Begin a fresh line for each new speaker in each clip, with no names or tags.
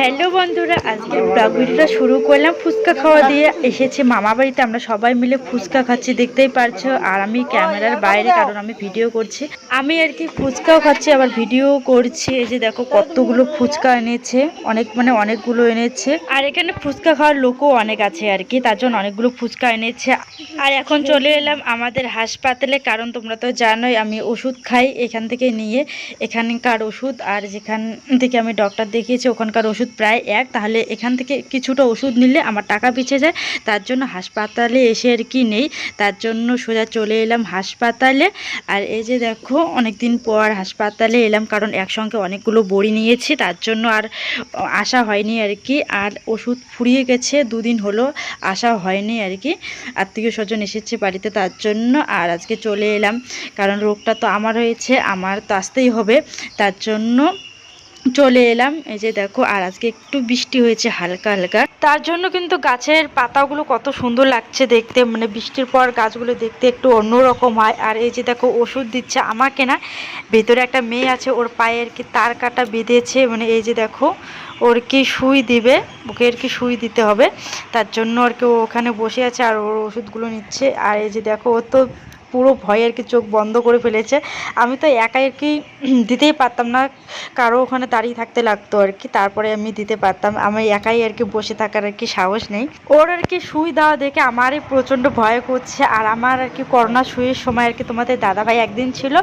Hello বন্ধুরা, আজকে blog ভিডিওটা শুরু করলাম। ফুচকা খাওয়া দিয়ে এসেছে মামা বাড়িতে। আমরা সবাই মিলে ফুচকা খাচ্ছি, দেখতেই পারছ। আর আমি ক্যামেরার বাইরে, কারণ আমি ভিডিও করছি। আমি আর কি ফুচকাও খাচ্ছি, আবার ভিডিও করছি। এই যে দেখো কতগুলো ফুচকা এনেছে, অনেক মানে অনেকগুলো এনেছে। আর এখানে ফুচকা খাওয়ার লোকও অনেক আছে আর কি, তার জন্য অনেকগুলো ফুচকা এনেছে। আর এখন চলে এলাম আমাদের হাসপাতালে, কারণ তোমরা তো জানোই, আমি ওষুধ খাই এখান থেকে নিয়ে, এখানকার ওষুধ। আর যেখান থেকে আমি ডক্টর দেখিয়েছি, ওখানকার ওষুধ প্রায় এক, তাহলে এখান থেকে কিছুটা ওষুধ নিলে আমার টাকা পিছে যায়। তার জন্য হাসপাতালে এসে আর কি নেই। তার জন্য সোজা চলে এলাম হাসপাতালে। আর এই যে দেখো অনেক দিন পর হাসপাতালে এলাম, কারণ একসঙ্গে অনেকগুলো বড়ি নিয়েছি, তার জন্য আর আসা হয়নি আর কি। আর ওষুধ ফুরিয়ে গেছে, দুদিন হলো, আসা হয়নি আর কি। আত্মীয় স্বজন এসেছে বাড়িতে তার জন্য, আর আজকে চলে এলাম। কারণ রোগটা তো আমার হয়েছে, আমার তো আসতেই হবে। তার জন্য চলে এলাম। এই যে দেখো, আর আজকে একটু বৃষ্টি হয়েছে হালকা হালকা। তার জন্য কিন্তু গাছের পাতাগুলো কত সুন্দর লাগছে দেখতে। মানে বৃষ্টির পর গাছগুলো দেখতে একটু অন্যরকম হয়। আর এই যে দেখো, ওষুধ দিচ্ছে আমাকে না। ভেতরে একটা মেয়ে আছে, ওর পায়ে আর কি তার কাটা বেঁধেছে। মানে এই যে দেখো, ওর কি সুই দিবে? ওকে আর কি সুই দিতে হবে। তার জন্য আর কি ওখানে বসে আছে আর ওর ওষুধগুলো নিচ্ছে। আর এই যে দেখো, ও তো পুরো ভয়ে আর কি চোখ বন্ধ করে ফেলেছে। আমি তো একাই আর কি দিতেই পারতাম না, কারও ওখানে দাঁড়িয়ে থাকতে লাগতো আর কি, তারপরে আমি দিতে পারতাম। আমি একাই আর কি বসে থাকার আর কি সাহস নেই। ওর আর কি সুই দেওয়া দেখে আমারই প্রচণ্ড ভয় করছে, আর আমার আর কি করোনা সুইয়ের সময় আর কি তোমাদের দাদাভাই একদিন ছিল,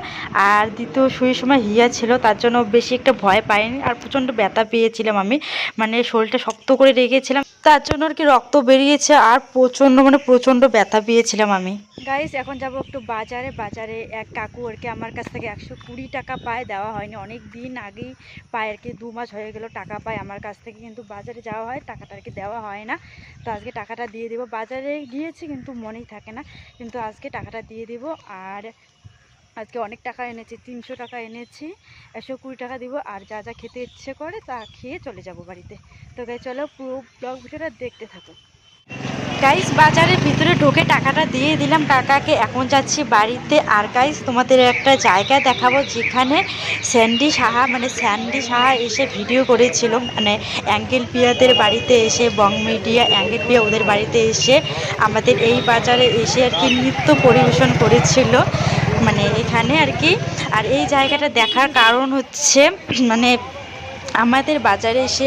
আর দ্বিতীয় সুইয়ের সময় হিয়া ছিল, তার জন্য বেশি একটা ভয় পাইনি, আর প্রচণ্ড ব্যথা পেয়েছিলাম আমি। মানে শরীরটা শক্ত করে রেখেছিলাম। তার জন্য আর কি রক্ত বেরিয়েছে আর প্রচণ্ড মানে প্রচণ্ড ব্যথা পেয়েছিলাম আমি। গাইস এখন যাব একটু বাজারে। বাজারে এক কাকু আর কি আমার কাছ থেকে একশো কুড়ি টাকা পায়, দেওয়া হয়নি। অনেক দিন আগেই পায় আর কি, দু মাস হয়ে গেল টাকা পায়। আমার কাছ থেকে কিন্তু বাজারে যাওয়া হয়, টাকাটা আর কি দেওয়া হয় না। তো আজকে টাকাটা দিয়ে দেবো। বাজারে গিয়েছি কিন্তু মনেই থাকে না। কিন্তু আজকে টাকাটা দিয়ে দিব। আর আজকে অনেক টাকা এনেছি, তিনশো টাকা এনেছি, একশো কুড়ি টাকা দিব, আর যা যা খেতে ইচ্ছে করে তা খেয়ে চলে যাব বাড়িতে। তো গাই চলো পুরো ব্লগ ভিডিওটা দেখতে থাকো। গাইস বাজারের ভিতরে ঢোকে টাকাটা দিয়ে দিলাম কাকাকে। এখন যাচ্ছি বাড়িতে। আর গাইস তোমাদের একটা জায়গা দেখাবো যেখানে স্যান্ডি সাহা মানে স্যান্ডি সাহা এসে ভিডিও করেছিল। মানে অ্যাঙ্গেল পিয়াদের বাড়িতে এসে বং মিডিয়া অ্যাঙ্গেল পিয়া ওদের বাড়িতে এসে আমাদের এই বাজারে এসে আর কি নৃত্য পরিবেশন করেছিল। মানে এখানে আর কি। আর এই জায়গাটা দেখার কারণ হচ্ছে মানে আমাদের বাজারে এসে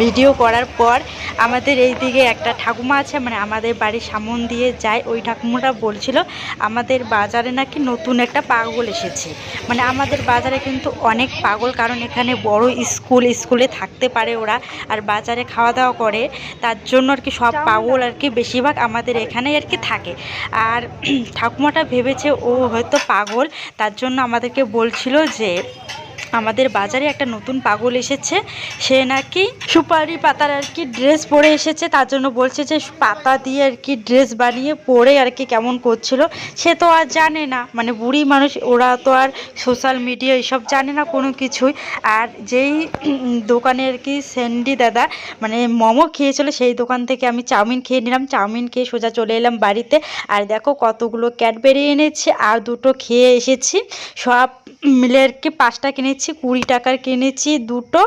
ভিডিও করার পর আমাদের এই দিকে একটা ঠাকুমা আছে মানে আমাদের বাড়ির সামন দিয়ে যায়। ওই ঠাকুমাটা বলছিল আমাদের বাজারে নাকি নতুন একটা পাগল এসেছে। মানে আমাদের বাজারে কিন্তু অনেক পাগল কারণ এখানে বড় স্কুল স্কুলে থাকতে পারে ওরা আর বাজারে খাওয়া দাওয়া করে। তার জন্য আর কি সব পাগল আর কি বেশিরভাগ আমাদের এখানেই আর কি থাকে। আর ঠাকুমাটা ভেবেছে ও হয়তো পাগল তার জন্য আমাদেরকে বলছিল যে আমাদের বাজারে একটা নতুন পাগল এসেছে। সে নাকি সুপারি পাতার আর কি ড্রেস পরে এসেছে, তার জন্য বলছে যে পাতা দিয়ে আর কি ড্রেস বানিয়ে পরে আর কি কেমন করছিল, সে তো আর জানে না। মানে বুড়ি মানুষ, ওরা তো আর সোশ্যাল মিডিয়া এসব জানে না কোনো কিছুই। আর যেই দোকানে আর কি স্যান্ডি দাদা মানে মোমো খেয়েছিল, সেই দোকান থেকে আমি চাউমিন খেয়ে নিলাম। চাউমিন খেয়ে সোজা চলে এলাম বাড়িতে। আর দেখো কতগুলো ক্যাডবেরি এনেছে, আর দুটো খেয়ে এসেছি। সব মিলে আর কি পাঁচটা কিনেছি, কুড়ি টাকার কিনেছি দুটো,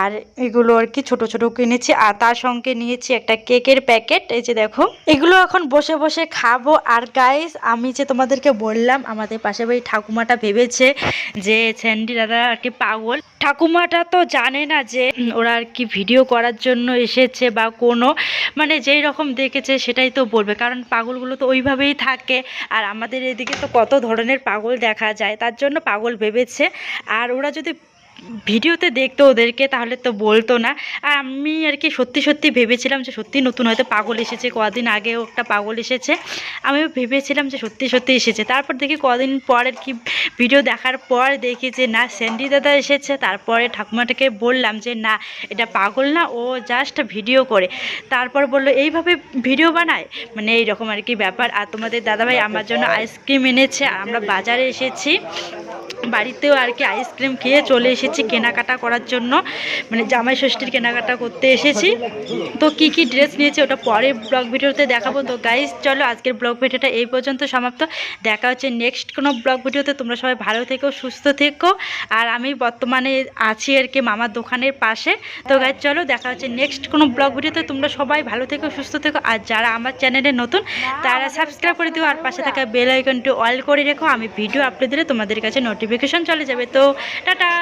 আর এগুলো আর কি ছোট ছোট কিনেছি। আর তার সঙ্গে নিয়েছি একটা কেকের প্যাকেট, এই যে দেখো। এগুলো এখন বসে বসে খাব। আর গাইস আমি যে তোমাদেরকে বললাম, আমাদের পাশে বাড়ি ঠাকুমাটা ভেবেছে যে স্যান্ডি দাদা আর কি পাগল। ঠাকুমাটা তো জানে না যে ওরা আর কি ভিডিও করার জন্য এসেছে বা কোনো মানে যেই রকম দেখেছে সেটাই তো বলবে। কারণ পাগলগুলো তো ওইভাবেই থাকে। আর আমাদের এদিকে তো কত ধরনের পাগল দেখা যায়। তার জন্য পাগল ভেবেছে। আর ওরা যদি ভিডিওতে দেখতো ওদেরকে তাহলে তো বলতো না। আর আমি আর কি সত্যি সত্যি ভেবেছিলাম যে সত্যি নতুন হয়তো পাগল এসেছে কদিন আগেও একটা পাগল এসেছে। আমিও ভেবেছিলাম যে সত্যি সত্যি এসেছে। তারপর দেখি কদিন পর আর কি ভিডিও দেখার পর দেখি যে না স্যান্ডি দাদা এসেছে। তারপরে ঠাকুমাটাকে বললাম যে না এটা পাগল না ও জাস্ট ভিডিও করে। তারপর বলল এইভাবে ভিডিও বানায়? মানে এইরকম আর কি ব্যাপার। আর তোমাদের দাদাভাই আমার জন্য আইসক্রিম এনেছে। আমরা বাজারে এসেছি। বাড়িতেও আর কি আইসক্রিম খেয়ে চলে এসেছি কেনাকাটা করার জন্য। মানে জামাই ষষ্ঠীর কেনাকাটা করতে এসেছি। তো কি কি ড্রেস নিয়েছি ওটা পরে ব্লগ ভিডিওতে দেখাবো। তো গাইজ চলো আজকের ব্লগ ভিডিওটা এই পর্যন্ত সমাপ্ত। দেখা হচ্ছে নেক্সট কোনো ব্লগ ভিডিওতে। তোমরা সবাই ভালো থেকো, সুস্থ থেকো। আর আমি বর্তমানে আছি আর কি মামার দোকানের পাশে। তো গাইজ চলো দেখা হচ্ছে নেক্সট কোনো ব্লগ ভিডিওতে। তোমরা সবাই ভালো থেকো, সুস্থ থেকো। আর যারা আমার চ্যানেলে নতুন, তারা সাবস্ক্রাইব করে দিও। আর পাশে থাকা বেল আইকনটি অল করে রেখো। আমি ভিডিও আপলোড দিলে তোমাদের কাছে নোটিফিকেশন চলে যাবে। তো টাটা।